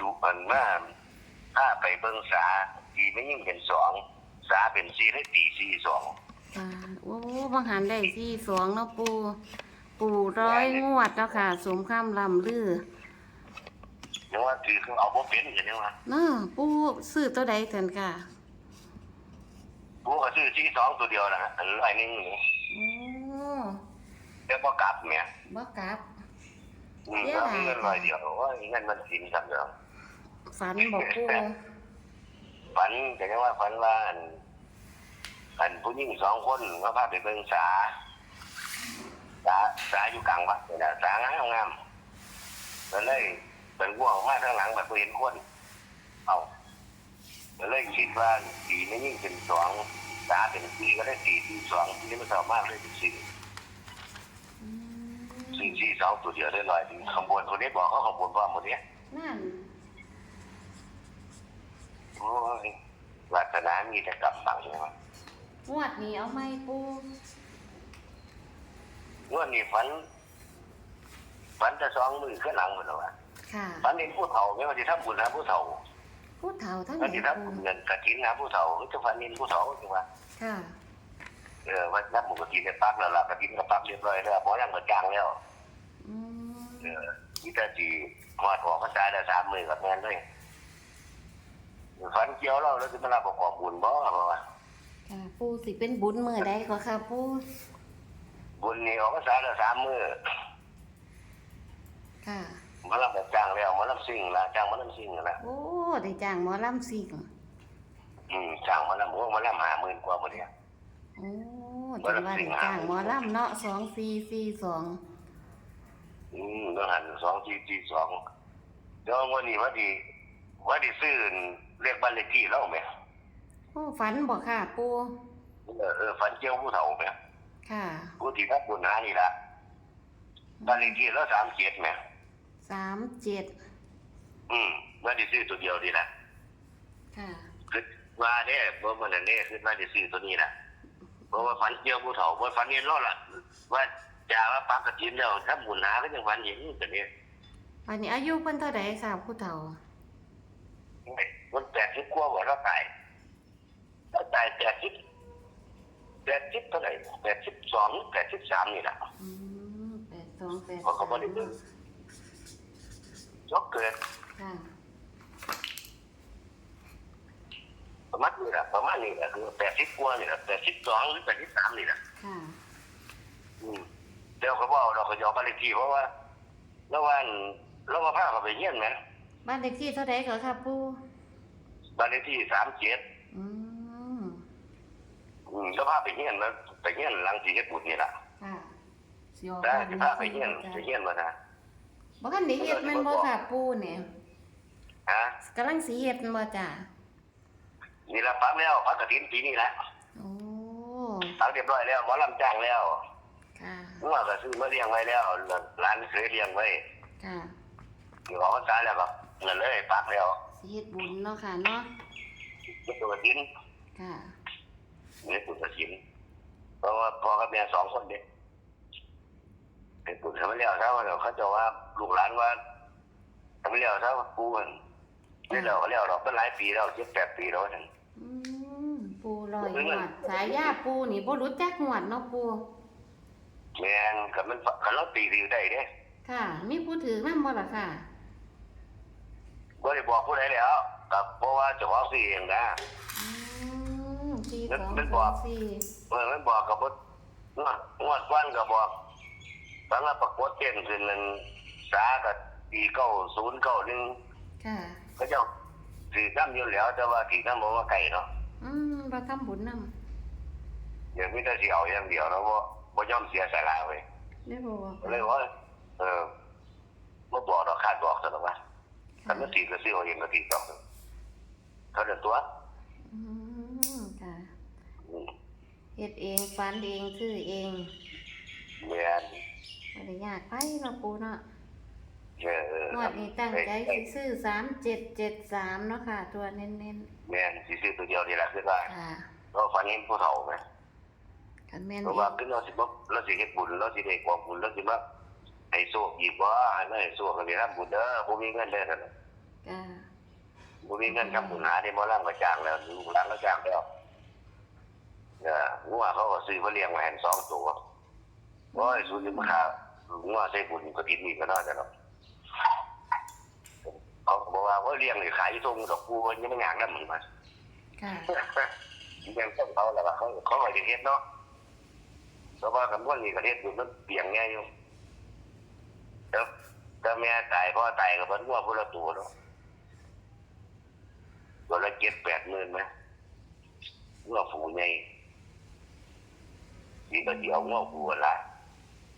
ดูอันว่าถ้าไปเบิ่งสาตีไม่ยิ่งเป็นสองสาเป็นสี่ได้ตีสี่สองจ้าโอ้บางหันได้ที่สองเนาะปู ปูร้อยงวดเนาะค่ะ สมข้ามลำลือยังว่าคือเขาเอาบ่เป็นกันยังว่าเนาะปูซื้อตัวใดเถินค่ะกูก็ซื้อสี่สองตัวเดียวนะอันร้อยหนึงนี่โอ้แล้วบ่กลับแม่บ่กลับอืมแล้วมีเงินร้อยเดียวว่าเงินมันสินซ้ำเด้อ ฝันบอกปูฝันแต่ยังว่าฝันว่าอันอันผู้หญิงสองคนก็พาไปเบิ่งสาสาสาอยู่กลางวัดนี่นะสางามงามแล้วเลยเป็นว่วงมาทางหลังแบบบ่เห็นคน เอาแล้วเลยคิดว่าสีไม่ยิ่งเป็นสองสาเป็นสีก็ได้สี่สี่สองที่มันสามารถเลยเป็นสี่อืมสี่สี่สองตัวเดียวได้ลอยถึงขบวนคนนี้บอกเขาขบวนว่าหมดเนี้ยนั่น โอ้ยวาสนามีแต่กำบังใช่ไหมงวดนี้เอาไหมปูงวดนี้ฝันฝันจะสองมือขึ้นหลังหมดแล้ววะค่ะฝันเห็นผู้เฒ่าไม่ว่าจะทำบุญนะผู้เฒ่าผู้เฒ่าทั้งถ้านี้จะปูทำบุญเงินกระถินนะผู้เฒ่าก็จะฝันเห็นผู้เฒ่าใช่ไหมค่ะ เออว่านับบุญกระถินเนี่ยปักแล้วล่ะกระถินก็ปักเรียบร้อยแล้วเพราะยังเหมือนกลางแล้ว อืม เออมีแต่จีหอดออกก็ตายได้สามมือกับแม่นเลย ฝันเกี่ยวเราแล้วจะมารับประกอบบุญบ่เพราะว่าค่ะปูสิเป็นบุญมือใดก็ค่ะปูบุญนี่ออกก็ตายได้สามมือค่ะมารับแบบจ้างแล้วมารับสิ่งละจ้างมารับสิ่งละโอ้ได้จ้างหมอลำสิงอืมจ้างมารับโอ้มารับหาหมื่นกว่าหมดเนี่ยโอ้จังว่าได้จ้างหมอลำเนาะสองสี่สี่สองอืมต้องหันสองจีจีสองเดี๋ยววันนี้ว่าดีว่าดีซื้อ เรียกบ้านเลขที่แล้วไหมโอ้ฝันบอกค่ะ ปูเออเออฝันเกี่ยวผู้เฒ่าไหมค่ะผู้ที่ทักบุญหานี่ละบ้านเลขที่แล้วสามเจ็ดไหมสามเจ็ดอืมว่าดีซื้อตัวเดียวดีละค่ะคือว่าเนี่ยเพราะมันเนี่ยคือว่าดีซื้อตัวนี้นะเพราะว่าฝันเกี่ยวผู้เฒ่าเพราะฝันเห็นรอดละว่าจ่าว่าปักกระถินแล้วถ้าบุญหาก็ยังฝันเห็นแต่เนี่ยอันนี้อายุเพิ่นเท่าใดค่ะผู้เฒ่า มันแปดสิบกว่าว่าเราตายเราตายแปดสิบแปดสิบเท่าไหร่แปดสิบสองแปดสิบสามนี่แหละอืมแปดสองแปดเพราะเขาบ่ได้เบิ่งจกเกิดค่ะประมาณนี้แหละประมาณนี้แหละคือแปดสิบกว่านี่แหละแปดสิบสองหรือแปดสิบสามนี่แหละค่ะอืมเดี๋ยวเขาบอกเราก็ยอมบ้านเลขที่เพราะว่าแล้ววันแล้วว่าพาเขาไปเยี่ยมนะบ้านเลขที่เท่าใดก็ค่ะปู บ้านเลขที่สามเจ็ดอืมอืมแล้วพาไปเยี่ยมแล้วไปเยี่ยมหลังสี่เฮ็ดบุญนี่แหละค่ะสิออกได้บ้านจะเลพาขไปที่เยี่ยมจ้ะไปเยี่ยมมานะบ่คันได้เฮ็ดแม่นบ่ค่ะปูเนี่ยฮะกำลังสิเฮ็ดบ่จ้ะนี่ละปักแล้วปักกระถินปีนี้แหละโอ้ปักเรียบร้อยแล้วหมอลำจ้างแล้วค่ะเมื่อก็ซื้อมาเลี้ยงไว้แล้วร้านเคยเลี้ยงไว้ค่ะอยู่ของตายแล้วก็เงินเลยปักแล้วสิ เฮ็ดบุญเนาะค่ะเนาะนี่ตัวกระถินค่ะนี่ตัวกระถินเพราะว่าพ่อกับแม่สองคนเด็กเป็นบุญทำไม่เลี้ยวเท่าเดี๋ยวเขาจะว่าลูกหลานว่าทำไม่เลี้ยวเท่ากูมันไม่เลี้ยวเขาเลี้ยวหรอกเป็นหลายปีแล้วเจ็ดแปดปีแล้วถึงอืมปูลอยหวดสายยาปูนี่บ่รู้จักหวดเนาะปูแม่งกับมันกับเราตีดีได้เด้ค่ะมีผู้ถือนำบ่ล่ะค่ะ ก็ได้บอกผู้ใดแล้วกับเพราะว่าเจะว่าสี่เองนะ อืมสี่มันสองมันสบออกงสี่เมื่อมันบอกกับงวดงวดก้อนก็บอกตอนนั้นประกวดเต้นขึ้นนั้นสากับตีเก้าศูนย์เก้าหนึ่งค่ะ ก็เจ้าถือน้ำอยู่แล้วแต่ว่าถือน้ำบอกว่าไก่เนาะอืมบ่ทำบุญนำอย่างนี้แต่สิเอาอย่างเดียวแล้วว่าบ่ยอมเสียสาระเว้ยได้บ่ว่าเลยว่าเออบ่บอกดอกคาดบอกซะหรอกว่า ถ้ามันถือก็ซื้อเอาเองก็ถือต่อเขาเดินตัวอืมค่ะอืมเฮ็ดเองฝันเองซื้อเองแม่นบ่ได้ยากไปเนาะปูเนาะเออเอองวดนี้ตั้งใจสิซื้อ3773เนาะค่ะ ตัวเน้นแม่นสิซื้อตัวเดียวนี่แหละคือว่าๆค่ะเราฝันเห็นผู้เฒ่าไหมคันแม่นเพราะเฮ็ว่าดคือเราสิบ่เราสิเฮ็ดบุญเราสิได้กองบุญเราสิมา ให้โชคอีกบ่ให้มาให้โชคกันได้รับบุญเด้อบ่มีเงินเด้อนั่นน่ะจ้าบ่มีเงินทำบุญหาได้บ่ล่างก็จ้างแล้วลูกหลานก็จ้างแล้วเนี่ยงัวเขาก็ซื้อมาเลี้ยงไว้ให้สองตัวโอ้ยสุดที่มาหางัวใส่บุญก็ติดนี่ก็น่าจะหรอกเขาก็บอกว่าโอ้ยเลี้ยงนี่ขายอยู่ตรงดอกกูยังไม่อยากนำมึงมาค่ะเลี้ยงต้นเขาแล้วว่าเขาเขาก็สิเฮ็ดเนาะเพราะว่าคำว่านี่ก็เฮ็ดอยู่มันเปียงแง่อยู่ แล้วถ้าแม่ตายพ่อตายก็เพิ่นงัวพุ่นละตัวเนาะตัวละเจ็ดแปดหมื่นไหมเงื่อฝูใหญ่ที่ก็เดียวเงื่อฝูละ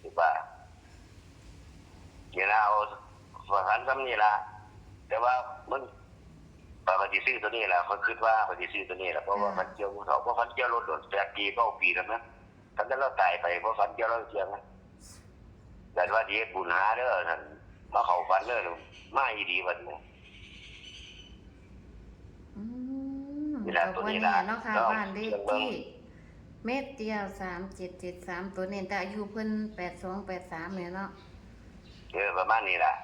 คือว่าเวลาเอาสถานซ้ำนี่ละแต่ว่ามันปกติซื้อตัวนี้แหละมันคิดว่าปกติซื้อตัวนี้แหละเพราะว่าฟันเจียวภูเขาเพราะฟันเจียวรถโดนแปดปีเก้าปีแล้วนะท่านจะเราตายไปเพราะฟันเจียวเราเจียวนะ แต่ว่าดีบุญหาเด้อนั่นมาเขาฟันเด้อมาอีดีวันนี้อืมเวลาก็ตัวบ่นี้แน่ล่ะเนาะค่ะก็บ้านเลขเบิ่งที่เม็ดเดียวสามเจ็ดเจ็ดสามตัวเน้นแต่อายุเพิ่นแปดสองแปดสามเนี่ยเนาะเออประมาณนี้แหละ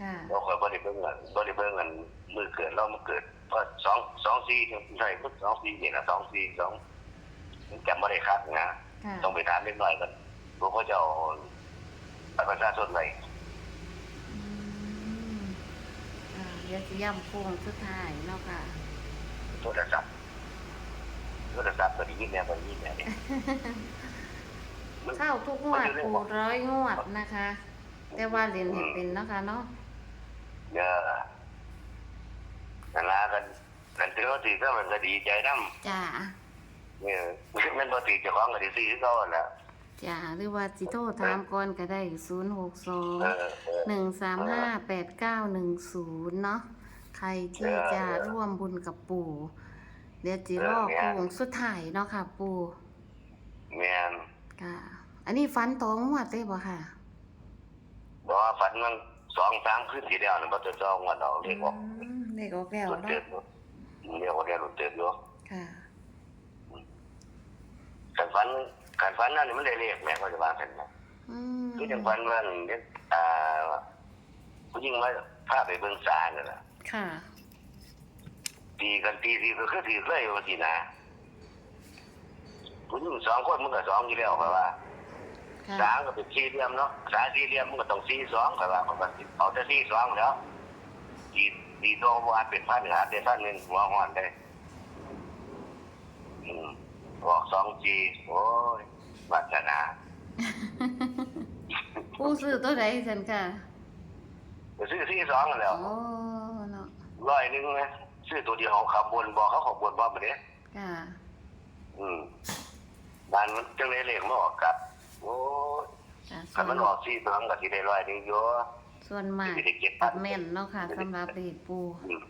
ค่ะเราเคยบริเบิ้งเงินบริเบิ้งเงินมือเกิดเรามาเกิดก็สองสองสี่ใช่พุทสองสี่เนี่ยนะสองสี่สองจำไม่ได้ครับนะค่ะต้องไปถามเล็กน้อยกันพวกเขาจะเอา บัตรประชาชนไว้อืมอ่าเดี๋ยวสิย่ำโค้งสุดท้ายเนาะค่ะ โทรศัพท์โทรศัพท์ก็ดียิ่งแน่ก็ดียิ่งแน่เนี่ยมันเข้าทุกงวดปูร้อยงวดนะคะ แต่ว่าเหรียญเห็นเป็นเนาะคะเนาะเออนั่นละกันกันถือว่าถือก็มันก็ดีใจน้จ้าำเนี่ยมันพอถือเจ้าของก็ดีซื้อเขาแหละ จ้าหรือว่าจิโทรถามก่อนก็ได้ศูนย์หกสองเออเออ หนึ่งสามห้าแปดเก้าหนึ่งศูนย์เนาะใครที่จะร่วมบุญกับปู่เดี๋ยวจิรอโค้งสุดท้ายเนาะค่ะ ปู่แม่นค่ะอันนี้ฟันตองวดได้บ่ค่ะบอกว่าฝันมันสองสามคืนทีเดียวนะมันจะจองวันเราเรียกว่าอืมเลขออกแล้วหลุดเนาะเติมอยู่เรียกว่าเรียกหลุดเติมอยู่ค่ะการฝัน การฝันนั่นนี่มันได้เรียกแม่ก็จะว่ากันนะอืมคือจังฝันว่าเนี่ยอ่าผู้หญิงมาพาไปเบิ่งศาลนั่นแหละค่ะตีกันตีทีก็คือตีเลยว่าทีนะผู้หญิงสองคนมันก็สองอยู่แล้วเพราะว่าค่ะสามก็เป็นสี่เหลี่ยมเนาะสามสี่เหลี่ยมมันก็ต้องสี่สองเพราะว่ามันก็เอาแต่สี่สองแล้วตีตีโตว่าเป็นพันหาเป็นพันเงินหัวหอนได้อืมบอกสองจีโอ้ย วัฒนาปู่ซื้อตัวใดสันค่ะไปซื้อสี่สองกันแล้วโอ้เนาะร้อยหนึงนะซื้อตัวเดียวของขบวนบอกเขาขบวนบอกมาเนี้ยค่ะอืมบ้านมันจังเลยเลขมาออกกลับ โอ้ยค่ะส่ถ้าวนมันออกสี่สองก็สิได้ร้อยหนึงอยู่ส่วนมากสิได้เจ็ดตัพัดนแม่นเนาะค่ะสำหรับเลขปู่อืม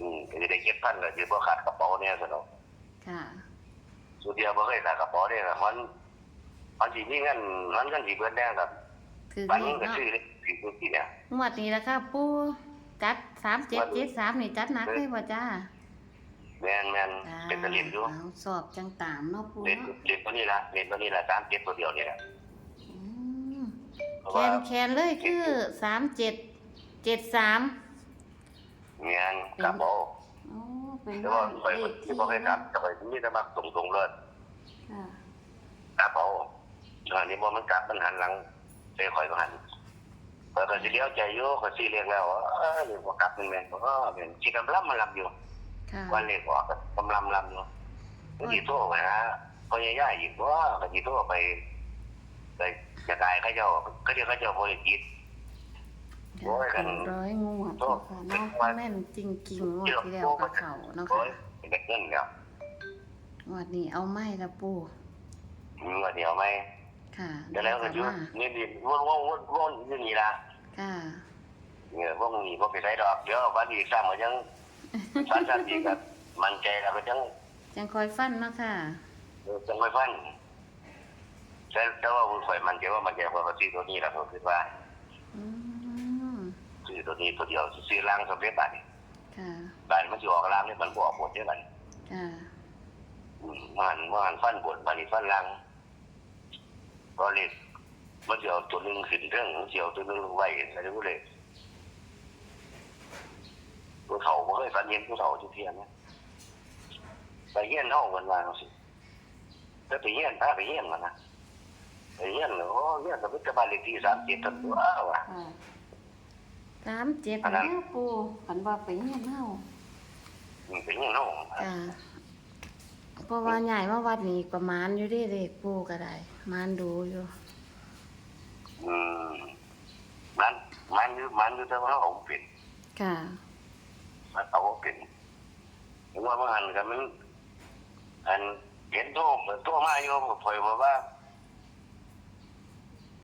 อืมก็สิได้เจ็ดพันก็สิบ่ขาดกระเป๋าเนี่ยสนองค่ะ สุดเดียวบ่เคยขาดกระเป๋าเนี่ยนะมันมันสิมีเงินมันเงินสิเบิดแน่ครับถือบันเลนี้ขก็เนาะซื้อเลยซื้อตัวที่เนี่ยงวดนี้ละค่ะปู่จัดสามเจ็ดเจ็ดสามนี่จัดหนักเลยบ่จ้าแม่นแม่นจ้าเป็นตะเลียนอยู่เอาสอบจังตามเนาะปู่เล่นเนาะเล่นตัวนี้ละเล่นตัวนี้ละตามเจ็ดตัวเดียวนี่แหละอืมเพราะแคว่านแคนเลยคือสามเจ็ดเจ็ดสาม แม่นกระเป๋าโอ้ เป็นแต่ว่าไปเลขที่บ่เคยกลับจะไปมีแต่มักตรงๆเลยค่ะกระเป๋าอันนี้บ่มันกลับมันหันหลังใส่ข่อยก็หันเปิดก็สิเลี้ยวใจอยู่ก็สิเรียกแล้วว่าเออนี่บ่ากลับมันแม่นบ่เออเป็นสิกำลังมันลำอยู่ ค่ะวันเรียกออกก็กำลังลำอยู่ก็สิโทรไปหาพ่อใหญ่ๆอีกว่าก็สิโทรไปไปจะได้เขาเจ้าเขาเจ้าเขาเจ้าบ่ได้จิต โอ้ยกันร้อยงวดโอ้เนาะค่ะเนาะแม่นจริงๆงวดที่แล้วกับเขาเนาะค่ะยเป็นเงินแล้วงวดนี้เอาไม่ละปู่มีเงินเดียวไหมค่ะเดี๋ยวแล้วก็อยู่นี่ดิวนวนวนวนอยู่นี่ละค่ะเนี่ยพวกนี้บ่ไปได้ดอกเดี๋ยววันนี้สร้างก็ยังฟันสันอีกก็มั่นใจแล้วก็ยังจังคอยฟันเนาะค่ะเออจังไม่ฟันแต่แต่ว่าผมข่อยมันใจว่ามันใจเพราะว่าซื้อตัวนี้แล่ะผมคิดว่า อืม ซื้อตัวนี้ตัวเดียวซื้อล่างสำเร็จบัดนี้ค่ะบัดนี้มันสิออกล่างนี่มันบ่ออกหมดเด้อบัดนี้ค่ะอืมมันมันฟันบนบัดนี้ฟันล่างเพราะนี่มันสิเอาตัวหนึงขึ้นเรื่องมันสิเอาตัวหนึงไว้ใส่รู้เลยเคยฝันเห็นผู้เฒ่าทุกเทียนนะไปเฮียนเท่ากันว่าจังสิถ้าไปเฮียนถ้าไปเฮียนมันนะไปเฮียนโอ้เฮียนกับพิจารณาเลขที่สามเจ็ดตันตัวว่ะค่ะ สามเจ็ดอันนั้นแล้วปูฝันว่าไปเฮียนเฮามันเป็นเฮียนเท่าจ้าเพราะว่าใหญ่มาวัดนี้ประมาณอยู่เด้เด็กปูก็ได้มานดูอยู่อืมมันมันอยู่มันอยู่แต่ว่าเขาเป็นค่ะมันเอาเป็นผมว่ามันหันกันมันอันเห็นโทษโทษมาอยู่ผมบอกว่า